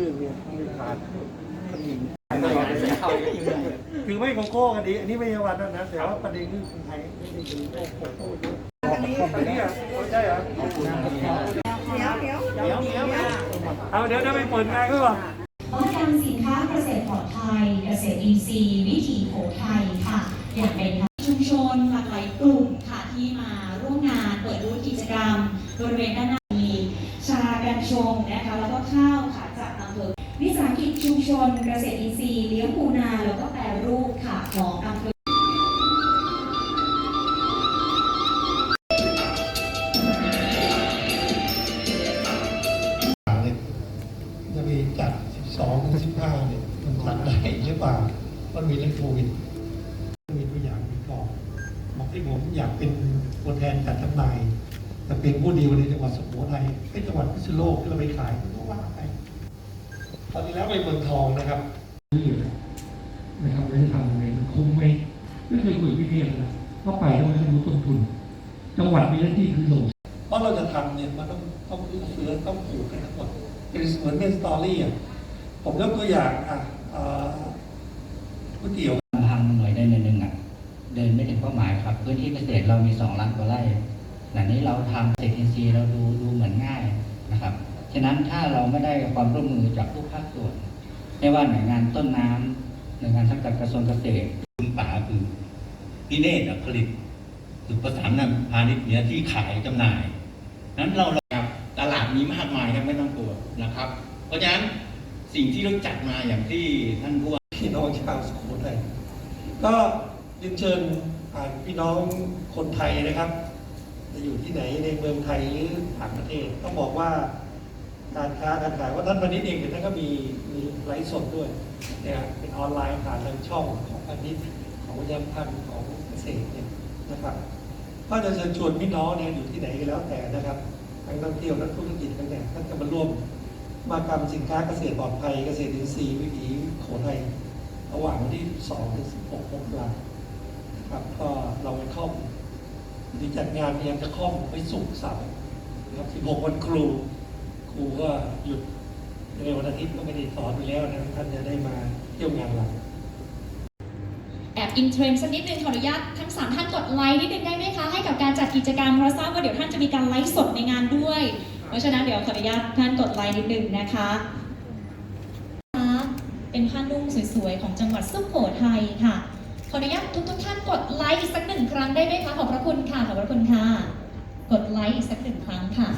ชื่องเนี่ยไม่ขาดมันยิงคือไม่โกโก้กันดี อันนี้ไม่ใช่วันนั้นนะ แต่ว่าประเด็นคือคนไทยไม่ได้ยิงโกโก้เยอะอันนี้อันนี้อะใช่เหรอเดี๋ยวเดี๋ยวเดี๋ยวเดี๋ยวเอาเดี๋ยวจะไปเปิดงานก็ก่อนนวัตกรรมสินค้าเกษตรปลอดภัยเกษตรอินทรีย์วิถีโขทัยค่ะ อย่างเป็นชุมชนหลากหลายกลุ่มค่ะที่มาร่วมงานเปิดบูธกิจกรรมบริเวณด้านหน้ามีชากัญชงนะคะแล้วก็ข้าวค่ะจากอำเภอ วิสาหกิจชุมชนเกษตรอินทรีย์เลี้ยงปูนา แล้วก็แปรรูปค่ะของอำเภอเนี่ยจะมีจัด 12ถึง15เนี่ยมันจัดได้หรือเปล่ามันมีเรื่องโควิดมีตัวอย่างมีกรอบบอกที่ผมอยากเป็นตัวแทนจัดจำหน่ายแต่เป็นผู้ดีลในจังหวัดสุโขทัยไอ้จังหวัดพิษณุโลกที่เราไปขายก็ว่าไป ตอนนี้แล้วไปเมืองทองนะครับนะครับไม่ได้ทำอะไรมันคุ้มไหมไม่เคยคุยกับพี่เทพนะก็ไปต้องให้รู้ต้นทุน จังหวัดมีหน้าที่คือส่งเพราะเราจะทำเนี่ยมันต้องต้องซื้อเสือต้องผูกกันทั้งหมดเป็นเหมือนเป็นสตอรี่อะผมยกตัวอย่างอะเอ่อก๋วยเตี๋ยวลำพังหน่วยใดหน่วยหนึ่งอะเดินไม่ถึงเป้าหมายครับ พื้นที่เกษตรเรามีสองล้านกว่าไร่แต่นี้เราทำเศรษฐกิจเราดูดูเหมือนง่ายนะครับ ฉะนั้นถ้าเราไม่ได้ความร่วมมือจากทุกภาคส่วน ไม่ว่าหน่วยงานต้นน้ำหน่วยงานสังกัดกระทรวงเกษตรคุณป๋าคือพี่เนตรผลิตคือประสานงานพาณิชย์เนี่ยที่ขายจำหน่าย นั้นเราครับตลาดมีมากมายครับไม่ต้องกลัวนะครับ เพราะฉะนั้นสิ่งที่เราจัดมาอย่างที่ท่านผู้ว่าพี่น้องชาวสุโขทัยก็เรียนเชิญอ่าพี่น้องคนไทยนะครับ จะอยู่ที่ไหนในเมืองไทยหรือต่างประเทศต้องบอกว่า การค้าการขายว่าท่านพาณิชย์เองเนี่ยท่านก็มีมีไลฟ์สดด้วยเนี่ยเป็นออนไลน์ผ่านทางช่องของพาณิชย์ของวิทยาพันธ์ของเกษตรเนี่ยนะครับก็จะเชิญชวนพี่น้องเนี่ยอยู่ที่ไหนก็แล้วแต่นะครับทั้งนักเที่ยวนักธุรกิจทั้งเนี่ยท่านจะมาร่วมมากรรมสินค้าเกษตรปลอดภัยเกษตรอินทรีย์วิถีโขทัยระหว่างวันที่ 2 ถึง 16มกราคมนครับก็เราไปเข้าที่จัดงานพยายามจะเข้อมไปสุกเสาร์นะครับ16 วันครู รูก็หยุดในวันอาทิตย์ก็ไม่ได้สอนไปแล้วนะท่านจะได้มาเที่ยวงานเราแอบอินเทรนด์สักนิดนึงขออนุญาตทั้งสามท่านกดไลค์นิดนึงได้ไหมคะให้กับการจัดกิจกรรมเพราะทราบว่าเดี๋ยวท่านจะมีการไลฟ์สดในงานด้วย เพราะฉะนั้นเดี๋ยวขออนุญาตท่านกดไลค์นิดนึงนะคะเป็นผ้านุ่งสวยๆ ของจังหวัดสุโขทัยค่ะ ขออนุญาตทุกๆท่านกดไลค์อีกสักหนึ่งครั้งได้ไหมคะขอบพระคุณค่ะขอบพระคุณค่ะ กดไลค์อีกสักหนึ่งครั้งค่ะ